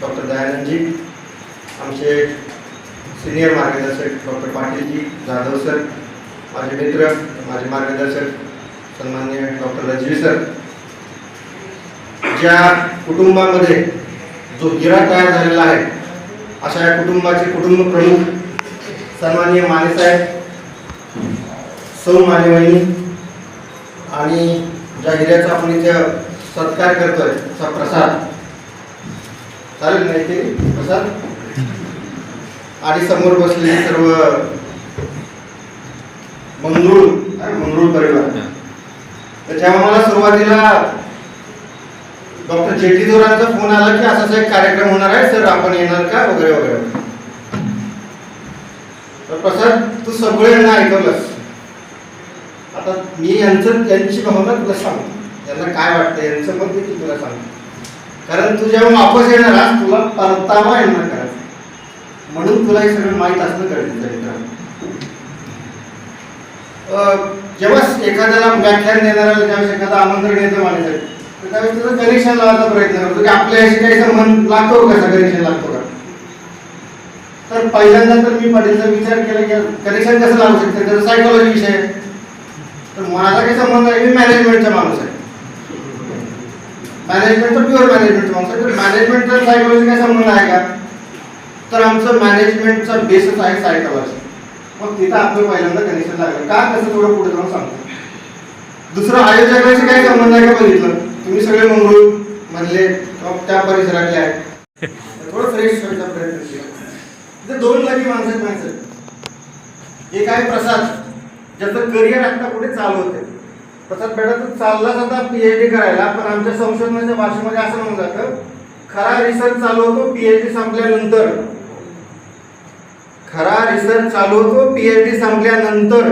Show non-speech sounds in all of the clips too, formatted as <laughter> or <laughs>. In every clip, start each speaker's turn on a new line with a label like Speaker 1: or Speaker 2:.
Speaker 1: Doctor दयानंदजी आमचे senior मार्गदर्शक doctor पाटीलजी Jadhav sir माझे मित्र माझे मार्गदर्शक सन्मान्य डॉक्टर रजवी सर. ज्या कुटुंबामध्ये जो हिरा तयार झालेला आहे अशा या कुटुंबाचे कुटुंब प्रमुख सन्मान्य मानेसाहेब सौ मानेवहिनी आणि ज्या हिऱ्याचा आपण इथे सत्कार करतोय असा प्रसाद चालेल ना इथे प्रसाद आणि समोर बसलेले सर्व मंगरूळ मंगरूळ परिवार. तर जेव्हा मला सुरुवातीला डॉक्टर जेटीदोरांचा फोन आला की असाच एक कार्यक्रम होणार आहे सर आपण येणार का? वगैरे वगैरे. तर प्रसाद तू सगळ्यांना ऐकवलंस आता मी यांचं त्यांची भावना तुला सांगतो. त्यांना काय वाटतं यांचं पण देखील तुला सांगतो. कारण तू जेव्हा वापस येणार आज तुला परतावा येणार करायचा म्हणून तुला हे सगळं माहीत असणं गरजेचं आहे मित्रांनो. जेव्हा एखाद्याला व्याख्यान देणाऱ्याला ज्यावेळेस एखादा आमंत्रण येतं माणसाचं तर त्यावेळेस तुझं कनेक्शन लावायचा प्रयत्न करतो की आपल्याशी काही संबंध लागतो का कनेक्शन लागतो का तर पहिल्यांदा तर मी पाटीलचा विचार केला की कनेक्शन कसं लावू शकतं त्याचा सायकोलॉजी विषय आहे. तर माझा काही संबंध आहे मी मॅनेजमेंटचा माणूस आहे मॅनेजमेंटचा प्युअर मॅनेजमेंट माणसं. मॅनेजमेंट तर मॅनेजमेंटचा सायकोलॉजी काय संबंध आहे का? तर आमचं मॅनेजमेंटचा बेसच आहे सायकोलॉजी मग तिथं आपलं पहिल्यांदा कनेक्शन लागलं. का कसं थोडं पुढे जाऊन सांगतो. दुसरं आयोजकाशी काय संबंध आहे का बघितलं? तुम्ही सगळे मंगळूर म्हणले त्या परिसरातले आहेत. थोडं फ्रेश व्हायचा प्रयत्न केला. तिथे दोन लकी माणसं आहेत माणसं. एक आहे प्रसाद ज्याचं करिअर आता पुढे चालू होते प्रसाद बेटा तू चाललाच आता पीएचडी करायला पण आमच्या संशोधनाच्या भाषेमध्ये असं म्हणून जातं खरा रिसर्च चालू होतो पीएचडी संपल्यानंतर. खरा रिसर्च चालू होतो पीएचडी संपल्यानंतर.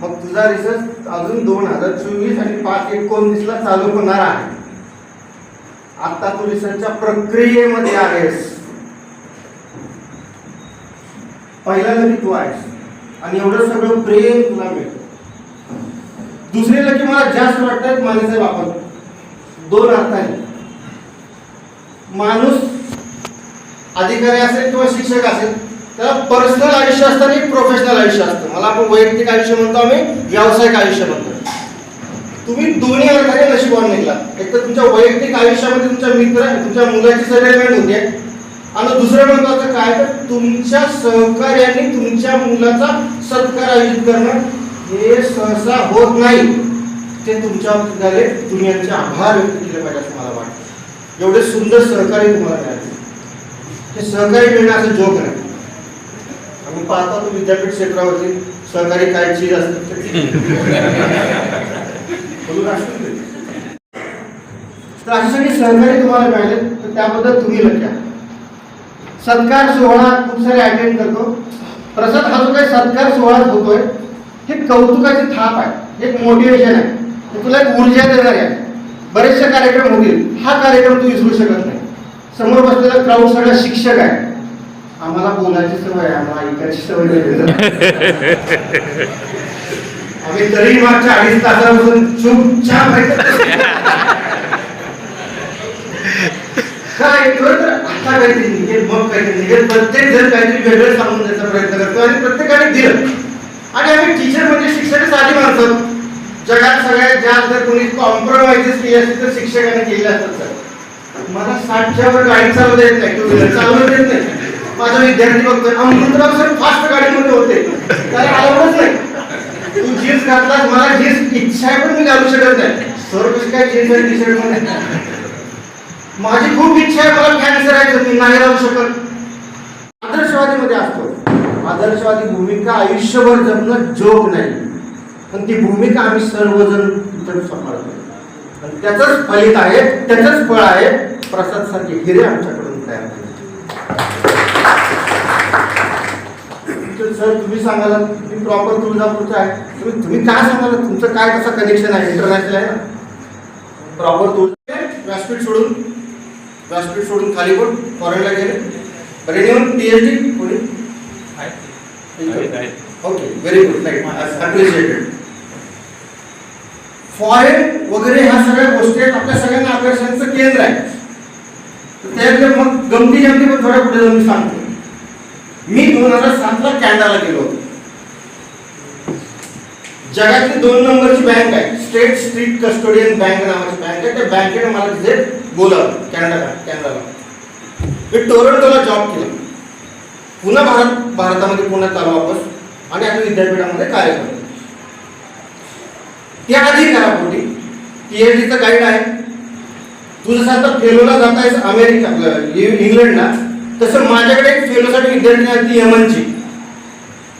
Speaker 1: मग तुझा रिसर्च अजून दोन हजार चोवीस आणि पाच एकोणतीसला चालू होणार आहे. आता तू रिसर्चच्या प्रक्रियेमध्ये आहेस. पहिला मी तू आहेस. आणि एवढं सगळं प्रेम तुला मिळतं. दुसरी लकी मला जास्त वाटतात मानेसाहेब आपण दोन अर्थाने माणूस अधिकारी असेल किंवा शिक्षक असेल त्याला पर्सनल आयुष्य असतं आणि प्रोफेशनल आयुष्य असतं. मला आपण वैयक्तिक आयुष्य म्हणतो आम्ही व्यावसायिक आयुष्य म्हणतो. तुम्ही दोन्ही अर्थाने नशिबान निघला. एक तर तुमच्या वैयक्तिक आयुष्यामध्ये तुमच्या मित्र तुमच्या मुलाची सेटलमेंट होते. आणि दुसरं महत्वाचं काय? तर तुमच्या सहकार्याने तुमच्या मुलाचा सत्कार आयोजित करणं हे सहसा होत नाही ते तुमच्या झाले. तुम्ही यांचे आभार व्यक्त केले पाहिजे असं मला वाटतं. एवढे सुंदर सहकार्य तुम्हाला मिळाले. हे सहकार्य मिळणं असं जोक नाही. आम्ही पाहतो तो विद्यापीठ क्षेत्रावरती सहकारी काय चीज असते तर असे सगळे सहकारी तुम्हाला मिळाले. तर त्याबद्दल तुम्ही लक्ष द्या. सत्कार सोहळा खूप सारे अटेंड करतो. प्रसाद हा जो काही सत्कार सोहळा होतोय हे कौतुकाची थाप आहे. एक मोटिवेशन आहे. हे तुला एक ऊर्जा देणार आहे. बरेचसे कार्यक्रम होतील. हा कार्यक्रम तू विसरू शकत नाही. समोर बसलेला क्राऊड सगळा शिक्षक आहे. आम्हाला बोलायची सवय आहे. आम्हाला ऐकायची सवय नाही. आम्ही तरी मागच्या अडीच तासापासून चुपचाप काय? खरं तर आता काहीतरी निघेल मग काहीतरी निघेल. प्रत्येक जण काहीतरी वेगळं सांगून द्यायचा प्रयत्न करतो आणि प्रत्येकाने दिलं. आणि आम्ही टीचर म्हणजे शिक्षक साधी माणसं. जगात सगळ्यात जास्त जर कोणी कॉम्प्रोमाइजेस केली असतील तर शिक्षकाने केले असतात सर. मला साठच्या वर गाडी चालवता येत नाही टू व्हीलर चालवता येत नाही. माझा विद्यार्थी बघतोय अमृतराव सर फास्ट गाडीमध्ये होते. त्याला अलाउडच नाही. तू जीन्स घातलास मला जीन्स इच्छा आहे पण मी घालू शकत नाही. सर कशी काय जीन्स आणि टी शर्टमध्ये? माझी खूप इच्छा आहे मला कॅन्सर आहे तर मी नाही राहू शकत. आदर्शवादीमध्ये असतो. आदर्शवादी भूमिका आयुष्यभर जगणं जोग नाही. पण ती भूमिका आम्ही सर्वजण इतर सांभाळतो. आणि त्याचंच फलित आहे त्याचंच फळ आहे प्रसाद सारखे हिरे आमच्याकडून तयार झाले सर तुम्ही सांगाल तुम्ही प्रॉपर तुळजापूरचं आहे. तुम्ही तुम्ही काय सांगाल? तुमचं काय कसं कनेक्शन आहे? इंटरनॅशनल आहे ना? प्रॉपर तुळजा व्यासपीठ सोडून व्यासपीठ सोडून खाली पण फॉरेनला गेले. रिन्यून पी एच डी कोणी? Okay very good appreciated foreign वगैरे ह्या सगळ्या गोष्टी आहेत. आपल्या सगळ्यांना आकर्षणाचं केंद्र आहे. तर त्यातले मग गमती जमती पण थोड्या पुढे जाऊन सांगतो. मी दोन हजार सातला कॅनडाला गेलो होतो. जगातली दोन नंबरची बँक आहे. स्टेट स्ट्रीट कस्टोडियन बँक नावाची बँक आहे. त्या बँकेने मला तिथे बोलावलं कॅनडाला कॅनडाला. मी टोरंटोला जॉब केला. पुन्हा भारत भारतामध्ये पुन्हा चालू वापस आणि आता विद्यापीठामध्ये कार्य करतो. त्या आधी करापोटी पीएचडीचं गाईड आहे. तू जसं आता फेलोला जात आहेस अमेरिका इंग्लंडला तसं माझ्याकडे एक फेलोसाठी विद्यार्थी आहे ती यमनची.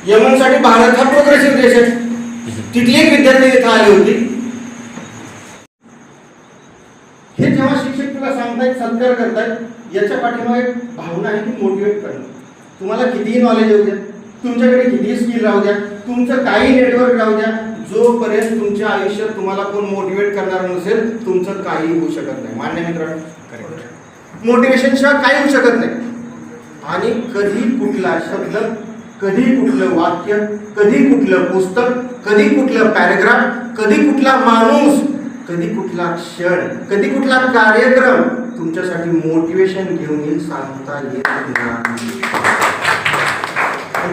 Speaker 1: यमनसाठी भारत हा प्रोग्रेसिव्ह देश आहे. तिथली एक विद्यार्थी इथं आली होती. हे जेव्हा शिक्षक तुला सांगतायत सत्कार करतायत याच्या पाठीमागे एक भावना आहे ती मोटिवेट करणं. तुम्हाला कितीही नॉलेज येऊ द्या तुमच्याकडे कितीही स्किल राहू द्या तुमचं काही नेटवर्क राहू द्या जोपर्यंत तुमच्या आयुष्यात तुम्हाला कोण मोटिवेट करणार नसेल तुमचं काही होऊ शकत नाही. मान्य मित्रांनो? मोटिवेशन शिवाय काही होऊ शकत नाही. आणि कधी कुठला शब्द कधी कुठलं वाक्य कधी कुठलं पुस्तक कधी कुठलं पॅरेग्राफ कधी कुठला माणूस कधी कुठला क्षण कधी कुठला कार्यक्रम तुमच्यासाठी मोटिवेशन घेऊन येईल सांगता येत नाही.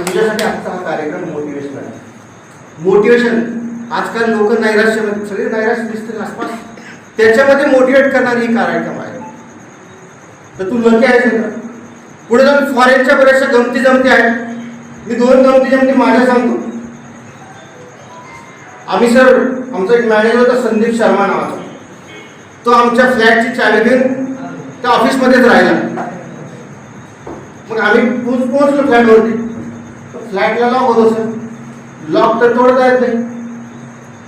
Speaker 1: तुझ्यासाठी आजचा हा कार्यक्रम मोटिवेशन आहे. मोटिवेशन आजकाल लोक नैराश्य सगळे नैराश्य दिसतील आसपास. त्याच्यामध्ये मोटिवेट करणारी ही कार्यक्रम आहे. तर तू लकी आहेस का पुढे जाऊन फॉरेनच्या बऱ्याचशा गमती जमती आहेत. मी दोन गमती जमती माझ्या सांगतो. आम्ही सर आमचा एक मॅनेजर होता संदीप शर्मा नावाचा. तो आमच्या फ्लॅटची चावी घेऊन त्या ऑफिसमध्येच राहिला. मग आम्ही पोच पोहोचलो फ्लॅटवरती. फ्लॅटला लॉक होतो सर लॉक तर तोडता येत नाही.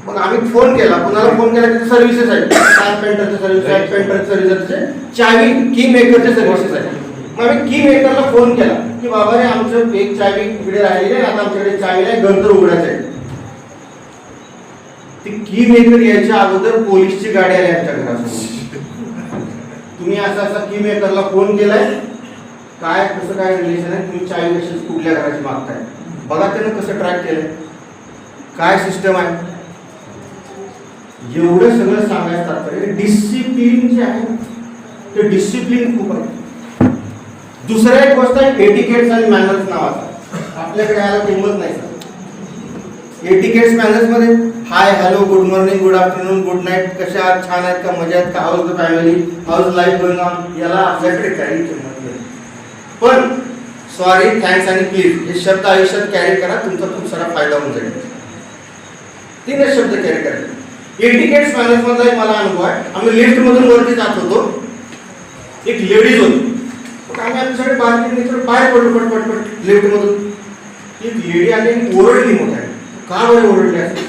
Speaker 1: मग आम्ही फोन केला. कुणाला फोन केला? त्याचे सर्व्हिसेस आहेत. कारपेंटरचे सर्व्हिस आहेत पेंटर सर्व्हिसेसचे चावी की मेकरचे सर्व्हिसेस आहेत. मग आम्ही की मेकरला फोन केला. की बाबा रे आमचं एक चावी इकडे राहिलेली आहे. आता आमच्याकडे चावी नाही गंतर उघडायचं आहे. ती की मेकर यायच्या अगोदर पोलीसची गाडी आली आमच्या घरासमोर. तुम्ही असा असा की मेकरला फोन केलाय? काय कसं काय रिलेशन आहे? तुम्ही चाय कशी कुठल्या घराची मागताय? बघा त्यानं कसं ट्रॅक केलंय. काय सिस्टम आहे? एवढं सगळं सांगायचं तात्पर्य डिसिप्लिन जे आहे ते डिसिप्लिन खूप आहे. दुसऱ्या एक गोष्ट आहे एटिकेट्स आणि मॅनर्स नावाचा. आपल्याकडे याला किंमत नाही sir etiquettes मॅनर्समध्ये. Hi hello good morning good afternoon good night कशा आहात? छान आहेत का? मजा आहेत का? How's the family how's life going on याला आपल्याकडे काही किंमत नाही पण सॉरी थँक्स आणि प्लीज हे शब्द आयुष्यात कॅरी करा तुमचा खूप सारा फायदा होऊन जाईल. तीनच शब्द कॅरी करा. एटिकेट्स मॅनर्स मधला मला अनुभव आहे. आम्ही लिफ्ट मधून वरती जात होतो. एक लेडीज होती. आम्ही आमच्याकडे बाहेर बाहेर पडलो पटपट पट लिफ्ट मधून. एक लेडी आली आणि ओरडली मोठ्या का बरं ओरडले असेल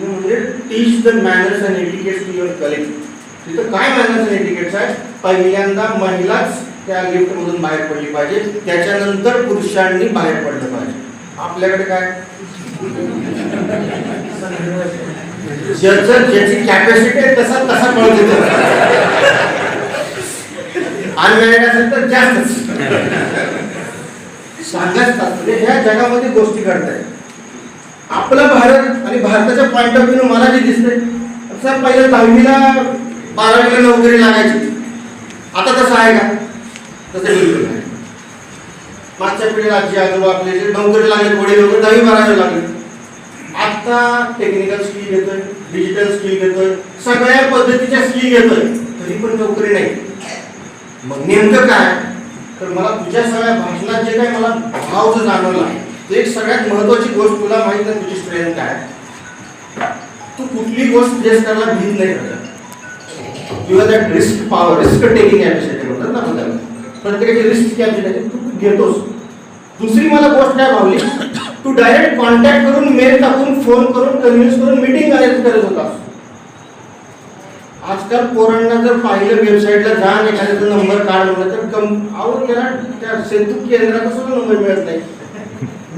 Speaker 1: म्हणजे teach the manners and etiquettes to your colleague तिथं काय मॅनर्स अँड एटिकेट्स आहेत? पहिल्यांदा महिलाच त्या लिफ्टमधून बाहेर पडली पाहिजे. त्याच्यानंतर पुरुषांनी बाहेर पडलं पाहिजे. आपल्याकडे काय? ज्याचं ज्याची कॅपॅसिटी आहे तसा तसा पळत येतो. अनमॅरिड असेल तर जास्तच. सांगायचं ह्या जगामध्ये गोष्टी घडत आहेत आपला भारत आणि भारताच्या पॉईंट ऑफ व्ह्यू मला जे दिसतंय सर पहिलं दहावीला बारावीला नोकरी लागायची. आता तसं आहे का? तसं बिलकुल नाही. मागच्या पिढीला आजी आजोबा आपले जे नोकरी लागले वडील वगैरे दहावी बारावी लागले. आता टेक्निकल स्किल घेतोय डिजिटल स्किल घेतोय सगळ्या पद्धतीच्या स्किल घेतोय तरी पण नोकरी नाही. मग नेमकं काय? तर मला तुझ्या सगळ्या भाषणात जे काय मला भाव जो जाणवला आहे एक सगळ्यात महत्वाची गोष्ट तुला माहीत नाही तुझी स्ट्रेंथ काय. तू कुठली गोष्ट फेस करायला भीत नाही करत किंवा that risk power risk taking capacity म्हणतात ना आपल्याला. प्रत्येकाची रिस्क कॅपॅसिटी तू घेतोस. दुसरी मला गोष्ट काय भावली? तू डायरेक्ट कॉन्टॅक्ट करून मेल टाकून फोन करून कन्व्हिन्स करून मीटिंग अरेंज करत होतास. आजकाल पोरांना जर पाहिलं वेबसाईटला जा एखाद्याचा नंबर काढ म्हणलं तर कम अहो त्याला त्या सेतू केंद्राचा सुद्धा नंबर मिळत नाही.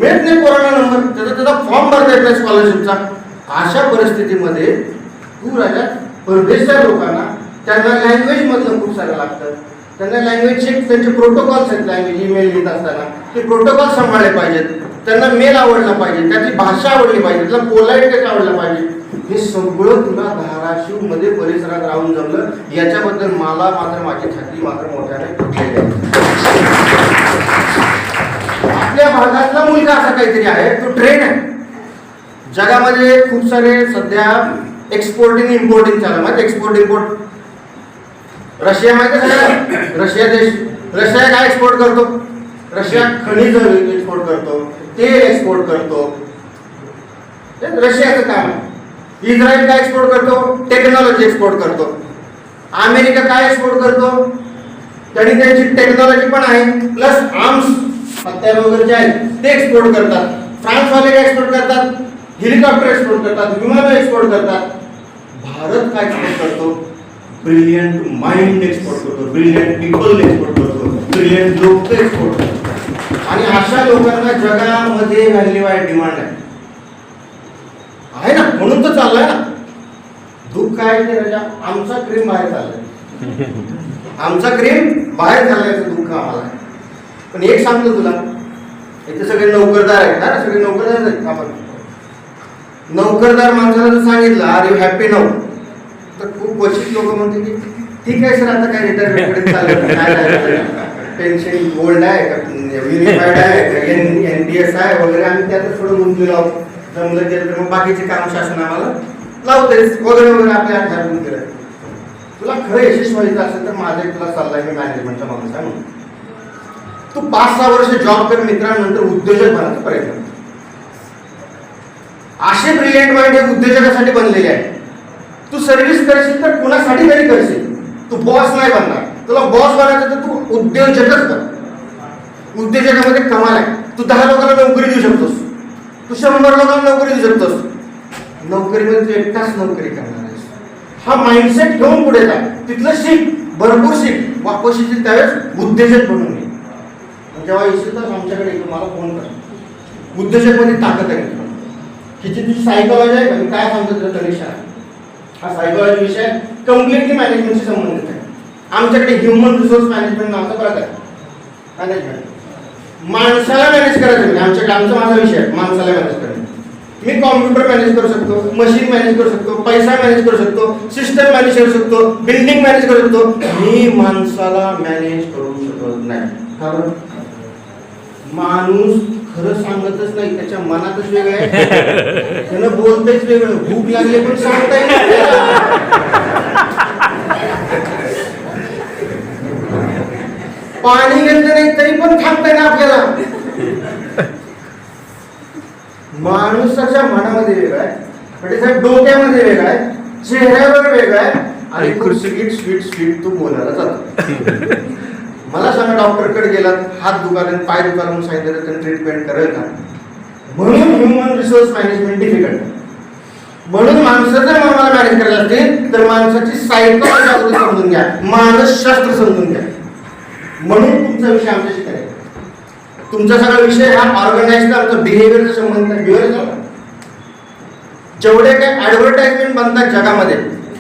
Speaker 1: मिळत नाही कोरोना नंबर? त्याचा त्याचा फॉर्म भरता येत नाही स्कॉलरशिपचा अशा परिस्थितीमध्ये तू राजा परदेशच्या लोकांना त्यांना लँग्वेज मधलं खूप सारं लागतं. त्यांना लँग्वेजचे त्यांचे प्रोटोकॉल्स आहेत लँग्वेज ईमेल लिहित असताना. ते प्रोटोकॉल सांभाळले पाहिजेत. त्यांना मेल आवडला पाहिजे. त्याची भाषा आवडली पाहिजे. त्याला पोलाइटनेस आवडला पाहिजे. हे सगळं तुला धाराशिवमध्ये परिसरात राहून जमलं. याच्याबद्दल मला मात्र माझी छाती मात्र मोठ्याने फुटलेली आहे. आपल्या भागातला मुलगा असा काहीतरी आहे तो ट्रेन आहे. जगामध्ये खूप सारे सध्या एक्सपोर्टिंग इम्पोर्टिंग चालू माहिती एक्सपोर्ट इम्पोर्ट रशिया माहिती आहे रशिया देश. रशिया काय एक्सपोर्ट करतो? रशिया खनिज एक्सपोर्ट करतो. तेल एक्सपोर्ट करतो. रशियाचं काम इस्रायल काय एक्सपोर्ट करतो? टेक्नॉलॉजी एक्सपोर्ट करतो. अमेरिका काय एक्सपोर्ट करतो? त्यांनी त्यांची टेक्नॉलॉजी पण आहे. प्लस आर्म्स हत्यार वगैरे जे आहेत ते एक्सपोर्ट करतात. फ्रान्सवाले काय एक्सपोर्ट करतात? हेलिकॉप्टर एक्सपोर्ट करतात. विमानं एक्सपोर्ट करतात. भारत काय एक्सपोर्ट करतो? ब्रिलियंट माइंड एक्सपोर्ट करतो. ब्रिलियंट पीपल एक्सपोर्ट करतो. ब्रिलियंट लोक एक्सपोर्ट करतो आणि अशा लोकांना जगामध्ये व्हॅल्यू आहे डिमांड आहे. आहे ना? म्हणून तर चाललंय ना? दुःख काय आहे ते राजा. आमचा क्रीम बाहेर चाललाय. आमचा क्रीम बाहेर झाल्याचं दुःख आम्हाला. आहे पण एक सांगतो तुला इथे सगळे नोकरदार आहेत ना सगळे नोकरदार आहेत आपण. नोकरदार माणसाला जर सांगितलं आर यू हॅपी नाऊ तर खूप क्वचित लोक म्हणते की ठीक आहे सर आता काय रिटायरमेंट चाललं पेन्शन गोल्ड आहे का युनिफाईड आहे का एन एन डी एस आहे वगैरे आम्ही त्यातच थोडं गुंतलेलो आहोत. जमलं गेलं तर मग बाकीचे काम शासन आम्हाला लावतेच वगैरे वगैरे आपल्या हातात घालून तुला खरं यशस्वी व्हायचं असेल तर माझा एक तुला सल्ला आहे मी मॅनेजमेंटचा माणूस आहे म्हणून. तू पाच सहा वर्ष जॉब कर मित्रांनंतर उद्योजक बनायचा प्रयत्न कर. असे ब्रिलियंट माइंड हे उद्योजकासाठी बनलेले आहे तू सर्व्हिस करशील तर कुणासाठी तरी करशील. तू बॉस नाही बनणार. तुला बॉस बनायचं तर तू उद्योजकच बन. उद्योजकामध्ये कमाल आहे. तू दहा लोकांना नोकरी देऊ शकतोस. तू शंभर लोकांना नोकरी देऊ शकतोस. नोकरीमध्ये तू एकटाच नोकरी करणार हा माइंडसेट घेऊन पुढे जा. तिथलं शिक भरपूर शिक. वापस येतील त्यावेळेस उद्योजक बनून ये जेव्हा येशील तर आमच्याकडे येतो मला फोन कर. उद्योजकमध्ये ताकद आहे मित्रांनो. हिची तुझी सायकॉलॉजी आहे का काय सांगतो तुला तनिषा हा सायकोलॉजी विषय कम्प्लिटली मॅनेजमेंटशी संबंधित आहे. आमच्याकडे ह्युमन रिसोर्स मॅनेजमेंट नावाचा प्रकार आहे. मॅनेजमेंट माणसाला मॅनेज करायचं म्हणजे आमच्याकडे आमचा माझा विषय आहे. माणसाला मॅनेज करायचं मी कॉम्प्युटर मॅनेज करू शकतो मशीन मॅनेज करू शकतो पैसा मॅनेज करू शकतो सिस्टम मॅनेज करू शकतो बिल्डिंग मॅनेज करू शकतो. मी माणसाला मॅनेज करू शकत नाही. कारण माणूस खरं सांगतच नाही त्याच्या मनातच वेगळं आहे. त्यानं बोलतच वेगळं भूक लागले पण सांगता येत नाही. त्याला. पाणी घेत नाही तरी पण थांबता ना आपल्याला माणसाच्या मनामध्ये वेगळा आहे पण त्याच्या डोक्यामध्ये वेगळा आहे चेहऱ्यावर वेगळा आहे आणि स्वीट स्वीट स्वीट तू बोलायला जातो. मला सांगा डॉक्टरकडे गेलात हात दुखाले पाय म्हणून सांगितलं तर ट्रीटमेंट करेल का म्हणून ह्युमन रिसोर्स मॅनेजमेंट डिफिकल्ट म्हणून माणसं जर मला मॅनेज करायला असतील तर माणसाची सायकॉलॉजी समजून घ्या. मानसशास्त्र समजून घ्या. म्हणून तुमचा विषय आमच्याशी करायचा. तुमचा सगळा विषय हा ऑर्गनाईज आमचा बिहेवियरचा संबंध बिहेवियर जेवढे काही ऍडव्हर्टाइजमेंट बनतात जगामध्ये.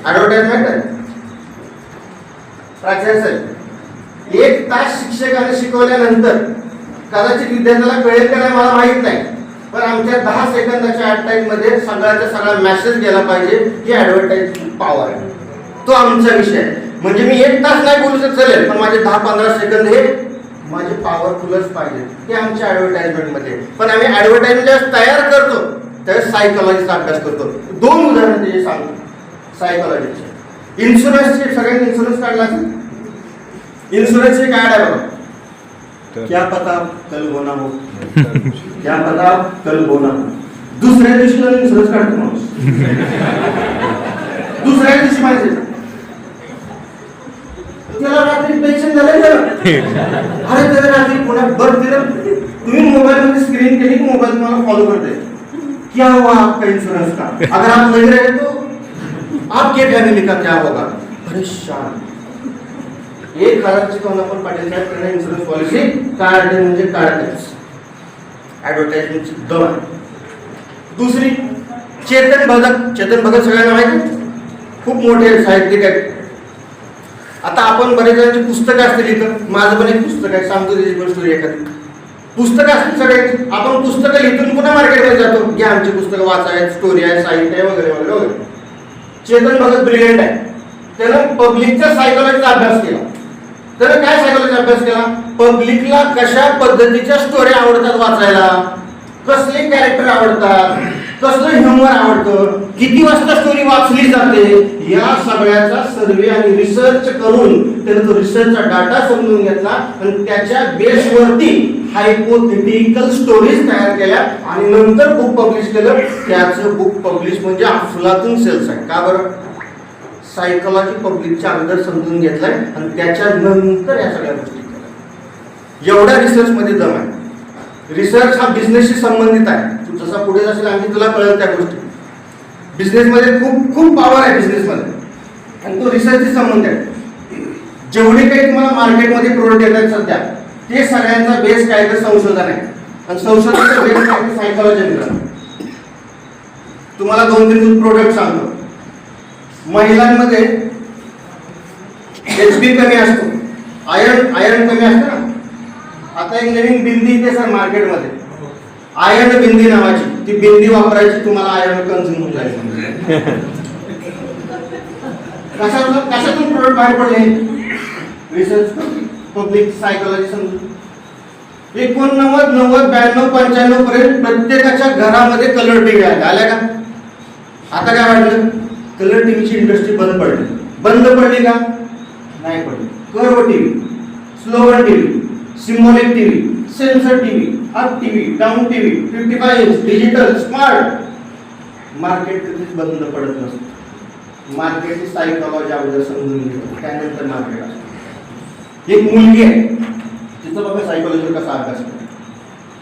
Speaker 1: ऍडव्हर्टाइजमेंट आहे. प्राचार्य साहेब एक तास शिक्षकाने शिकवल्यानंतर कदाचित विद्यार्थ्याला कळेल का नाही मला माहीत नाही. पण आमच्या दहा सेकंदाच्या ऍडव्हर्टाईजमध्ये सगळ्याचा सगळा मेसेज गेला पाहिजे ही ऍडव्हर्टाईजमेंट पॉवर आहे. तो आमचा विषय आहे. म्हणजे मी एक तास नाही बोलू शकत चालेल पण माझे दहा पंधरा सेकंद हे माझे पॉवरफुलच पाहिजे. ते आमच्या ऍडव्हर्टाइजमेंटमध्ये पण आम्ही ऍडव्हर्टाइजमेंट तयार करतो त्यावेळेस सायकोलॉजीचा अभ्यास करतो. दोन उदाहरण त्याचे सांगतो सायकोलॉजीचे. इन्शुरन्सचे सगळ्यांनी इन्शुरन्स काढला असेल? इन्शुरन्सचे काय आहे बघा? क्या पता कल होना हो. <laughs> क्या पता कल होना हो. दुसऱ्या दिवशी इन्शुरन्स काढतो माणूस. <laughs> दुसऱ्या दिवशी माहिती त्याला रात्री पेन्शन झालं <laughs> अरे त्याला रात्री पुण्यात बरं दिलं तुम्ही मोबाईल मध्ये स्क्रीन केली की मोबाईल तुम्हाला फॉलो करते क्या हुआ आपका इंश्योरेंस का? अगर आप नहीं रहे तो आपके फैमिली का क्या होगा? परेशान। एक हजार शिकवून आपण पाटील साहेब इन्शुरन्स पॉलिसी काढणे म्हणजे काढतेच ऍडव्हर्टाइजमेंटची दम आहे दुसरी चेतन भगत चेतन भगत सगळ्यांना माहिती खूप मोठे साहित्यिक आहेत. आता आपण बरेच जणांची पुस्तकं असतील इथं. माझं पण एक पुस्तक आहे सांगतो त्याची पण स्टोरी एखादी. पुस्तकं असतील सगळ्यांची आपण पुस्तकं लिहून पुन्हा मार्केटमध्ये जातो? घ्या आमची पुस्तकं वाचायत स्टोरी आहे साहित्य आहे वगैरे वगैरे वगैरे. चेतन भगत ब्रिलियंट आहे. त्यानं पब्लिकच्या सायकोलॉजीचा अभ्यास केला. त्यानं काय सायकोलॉजीचा अभ्यास केला? पब्लिकला कशा पद्धतीच्या स्टोरी आवडतात वाचायला? कसले कॅरेक्टर आवडतात? कसलं ह्युमर आवडतं? किती वाजता स्टोरी वाचली जाते? या सगळ्याचा सर्वे आणि रिसर्च करून त्याने तो रिसर्चचा डाटा समजून घेतला आणि त्याच्या बेसवरती हायपोथेटिकल स्टोरीज तयार केल्या आणि नंतर बुक पब्लिश केलं. त्याचं बुक पब्लिश म्हणजे अफलातून सेल्स आहे. का बरं? सायकोलॉजी पब्लिकच्या अंदर समजून घेतलाय आणि त्याच्यानंतर या सगळ्या गोष्टी केल्या. एवढ्या रिसर्चमध्ये दम आहे. रिसर्च हा बिझनेसशी संबंधित आहे. जसा पुढे जाशील आणखी तुला कळेल त्या गोष्टी. बिझनेसमध्ये खूप खूप पॉवर आहे बिझनेसमध्ये आणि तो रिसर्चशी संबंध आहे. जेवढे काही तुम्हाला मार्केटमध्ये प्रोडक्ट येत आहेत सध्या ते सगळ्यांचा बेस काय तर संशोधन आहे. आणि संशोधनाचा बेस काय तर सायकोलॉजी मिळालं तुम्हाला दोन तीन प्रोडक्ट सांगतो. महिलांमध्ये एच बी कमी असतो. आयर्न आयर्न कमी असतं ना. आता एक नवीन बिंदी येते सर मार्केटमध्ये आयर्न बिंदी नावाची. ती बिंदी वापरायची तुम्हाला आयर्न कन्झ्युम होत आहे कशातून कशातून प्रोडक्ट बाहेर पडले? रिसर्च पब्लिक सायकोलॉजी समजून. एकोणनव्वद नव्वद ब्याण्णव पंच्याण्णव पर्यंत प्रत्येकाच्या घरामध्ये कलर टीव्ही आल्या आल्या का? आता काय वाटलं कलर टीव्हीची इंडस्ट्री बंद पडली. बंद पडली का? नाही पडली. Curve TV slower TV symbolic TV sensor TV up TV down TV fifty five inch digital smart market कधीच बंद पडत नसतं. मार्केटची सायकोलॉजी अगोदर समजून घेतो त्यानंतर मार्केट असतं. एक मुलगी आहे तिचं बघा सायकोलॉजी कसा अभ्यास करतो.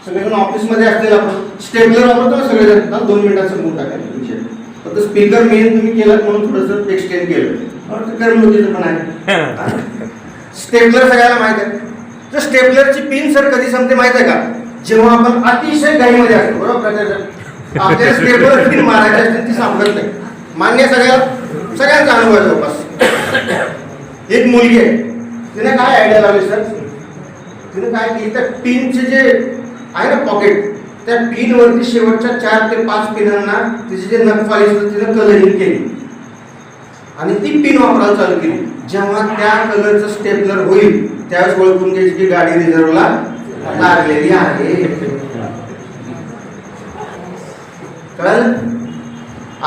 Speaker 1: सगळेजण ऑफिसमध्ये असतील आपण स्टेबलर वापरतो ना सगळेजण दोन मिनिटात समजून टाकायचं विषय. फक्त स्पीकर मेन तुम्ही केलात म्हणून थोडंसं एक्सटेंड केलं. कर्मयोगीचं पण आहे. <laughs> स्टेपलर सगळ्याला माहीत आहे. तर स्टेपलरची पिन सर कधी संपते माहीत आहे का? जेव्हा आपण अतिशय घाईमध्ये असतो बरोबर प्रत्येक आपल्याला पिन मारायची असते ती सापडत नाही. मान्य सगळ्या सगळ्यांचा अनुभव आहे जवळपास. एक मुलगी आहे. तिने काय आयडिया लावली सर तिने काय केली? त्या पिनचे जे आहे ना पॉकेट त्या पिन वरती शेवटच्या चार ते पाच पिनांना तिचे जे नखपाली तिने कलरिंग केली. आणि ती पिन वापरायला चालू केली. जेव्हा त्या कलरचं स्टेपलर होईल त्यावेळेस ओळखून घ्यायची की गाडी रिझर्वला लागलेली आहे कारण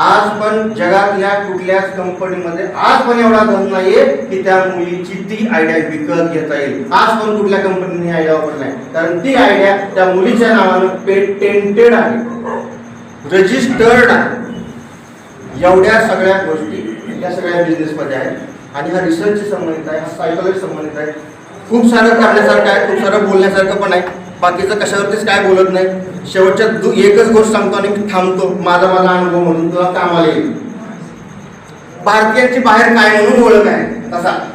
Speaker 1: आज पण जगातल्या कुठल्याच कंपनीमध्ये आज पण एवढा धन नाहीये की त्या मुलीची ती आयडिया विकत घेता येईल. आज पण कुठल्या कंपनीने आयडिया वापर नाही कारण ती आयडिया त्या मुलीच्या नावानं पेटेंटेड आहे. रजिस्टर्ड आहे. एवढ्या सगळ्या गोष्टी या सगळ्या बिझनेसमध्ये आहेत. आणि हा रिसर्चशी संबंधित आहे हा सायकोलॉजी संबंधित आहे. खूप सारं करण्यासारखं आहे खूप सारं बोलण्यासारखं पण आहे. बाकीचं कशावरतीच काय बोलत नाही. शेवटच्या दु एकच गोष्ट सांगतो आणि थांबतो. माझा माझा अनुभव म्हणून तुला कामाला येईल. भारतीयांची बाहेर काय म्हणून ओळख आहे? तसा.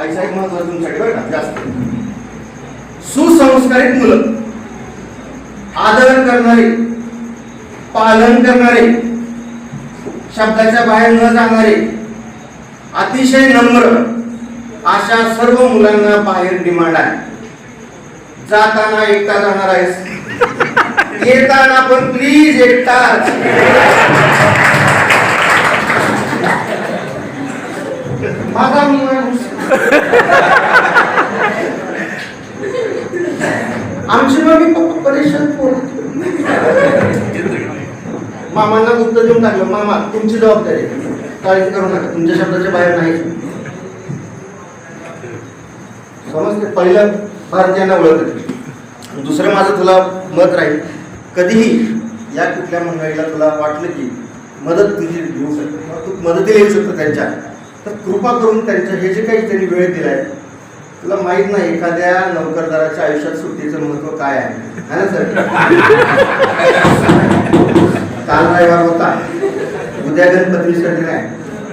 Speaker 1: ऐसा एक महत्वाचं तुमच्याकडे बरं का? जास्त. सुसंस्कारित मुलं. आदर करणारे. पालन करणारे. शब्दाच्या बाहेर न जाणारे. अतिशय नम्र. अशा सर्व मुलांना बाहेर डिमांड आहे. जाताना एकटा जाणार आहेस. येताना पण प्लीज एकटाच. माझा माणूस. आमची मम्मी पप्पा परेशान मामांना उत्तर देऊन टाकलं मामा तुमची जबाबदारी काळजी करू नका तुमच्या शब्दाच्या बाहेर नाही समजते पहिलं भारतीयांना ओळखत दुसरं माझं तुला मत राहील कधीही या कुठल्या मंडळीला तुला वाटलं की मदत तुझी घेऊ शकतो किंवा तू मदतीला येऊ शकतो त्यांच्या. तर कृपा करून त्यांच्या हे जे काही त्यांनी वेळ दिला आहे तुला माहीत नाही एखाद्या नोकरदाराच्या आयुष्यात सुट्टीचं महत्त्व काय आहे. है ना सर? काल रविवार होता. उद्या गणपती विसर्जन आहे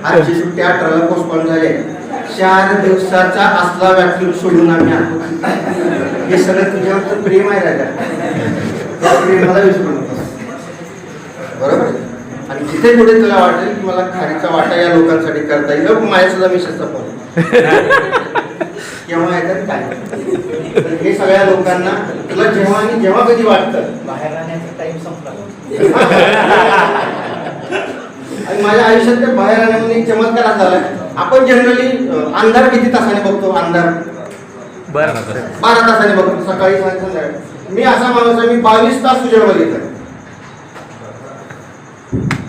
Speaker 1: आजची सुट्टी अठराला पोस्टपॉन झाली आहे. चार दिवसाचा असला व्याख्यान सोडून आम्ही आलो. हे सगळं तुझ्यावर प्रेम आहे राजा. प्रेमाला विसरू नकोस. बरोबर? आणि जिथे कुठे तुला वाटेल की मला खारीचा वाटा या लोकांसाठी करता येईल. माझ्या सुद्धा मिसेसचा फोन केव्हा येतात काय? तर हे सगळ्या लोकांना तुला जेव्हा आणि जेव्हा कधी वाटतं?
Speaker 2: बाहेर राहण्याचा टाइम संपला. <laughs>
Speaker 1: आणि माझ्या आयुष्यात ते बाहेर आल्यामध्ये एक चमत्कार झालाय आपण जनरली अंधार किती तासाने बघतो? अंधार.
Speaker 2: बरं.
Speaker 1: बारा तासाने बघतो. सकाळी संध्याकाळी. मी असा माणूस आहे मी बावीस तास उजेड बघितला.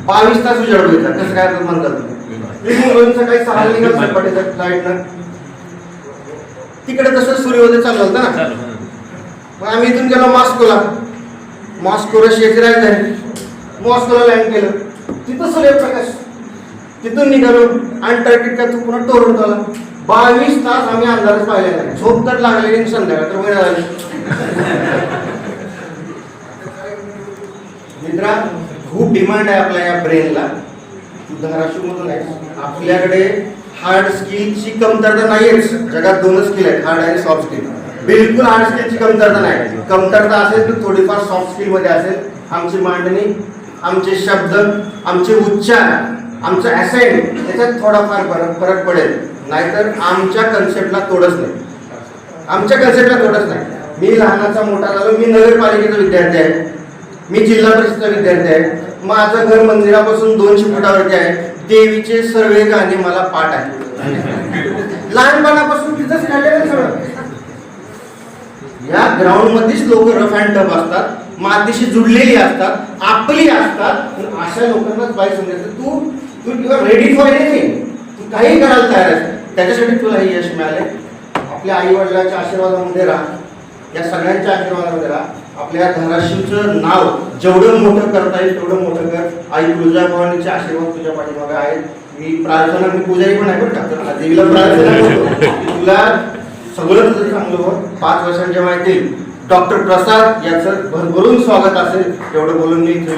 Speaker 1: बावीस तास उजेड बघितला. कसं काय म्हणतात? मी मुंबईहून सकाळी सहा निघाल सपाटीच्या फ्लाईटनं तिकडे तसं सूर्योदय चाललं होतं ना? मग आम्ही इथून गेलो मॉस्कोला. मॉस्को रशियाची राजधानी मॉस्कोला लँड केलं. तिथं सूर्यप्रकाश तिथून निघालो अंटार्क्टिका तू पुन्हा झाला बावीस तास आम्ही अंधारच पाहिले नाही. झोप तर लागलेली आणि संध्याकाळ तर वेळ झाली मित्रा खूप डिमांड आहे आपल्या या ब्रेनला तू धाराशिवमधून आहे आपल्याकडे हार्ड स्किलची कमतरता नाहीयेच. जगात दोनच स्किल आहेत हार्ड आणि सॉफ्ट स्किल बिलकुल हार्ड स्किलची कमतरता नाही. कमतरता असेल तर थोडीफार सॉफ्ट स्किलमध्ये असेल. आमची मांडणी आमचे शब्द आमचे उच्चार आमचं ॲसेंट याच्यात थोडाफार फरक फरक पडेल. नाहीतर आमच्या कन्सेप्टला तोडच नाही. आमच्या कन्सेप्टला तोडच नाही. मी लहानाचा मोठा झालो मी नगरपालिकेचा विद्यार्थी आहे. मी जिल्हा परिषदचा विद्यार्थी आहे. माझं घर मंदिरापासून दोनशे फुटावरती आहे. देवीचे सर्वे गाणे मला पाठ आहे लहानपणापासून तिथंच खाल्लेलं सगळं. या ग्राउंड मध्येच लोक रफ अँड टफ असतात. मातीशी जुडलेली असतात आपली असतात पण अशा लोकांनाच बाई समजायचं. तू तू युआर रेडी फॉर एनिथिंग तू काही करायला तयार आहेस? त्याच्यासाठी तुला हे यश मिळाले आपल्या आई वडिलांच्या आशीर्वादामध्ये राहा. या सगळ्यांच्या आशीर्वादामध्ये राहा. आपल्या धाराशिवचं नाव जेवढं मोठं करता येईल तेवढं मोठं कर. आई तुळजाभवानीचे आशीर्वाद तुझ्या पाठीमागे आहेत. मी प्रार्थना मी पूजारी पण आहे बरं का. देवीला प्रार्थना तुला सगळं तुझं चांगलं हो पाच वर्षांच्या माहिती डॉक्टर प्रसाद याचं भरभरून स्वागत असेल एवढं बोलून मी इथे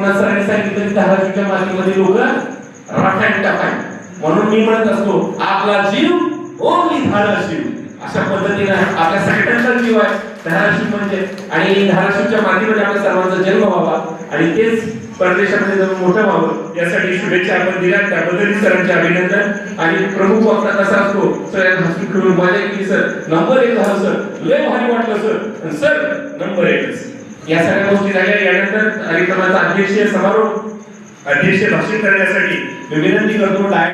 Speaker 3: मला सरांनी सांगितलं धाराशिवच्या मातीमध्ये लोक राखायला टाकाय. म्हणून मी म्हणत असतो आपला जीव ओनली धाराशिव. अशा पद्धतीने आपल्या सगळ्यांचा जीव आहे धाराशिव म्हणजे. आणि धाराशिवच्या मातीमध्ये आपल्या सर्वांचा जन्म व्हावा. आणि तेच परदेशामध्ये जाऊन मोठं व्हावं यासाठी शुभेच्छा आपण दिल्या. त्याबद्दल सरांचे अभिनंदन. आणि प्रमुख वक्ता कसा असतो सर हसून खेळून माझ्या की सर. नंबर एक झाला सर. लय भारी वाटलं सर. आणि सर नंबर एकच. या सगळ्या गोष्टी झाल्या. यानंतर कार्यक्रमाचा अध्यक्षीय समारोह अध्यक्षीय भाषण करण्यासाठी मी विनंती करतो डाय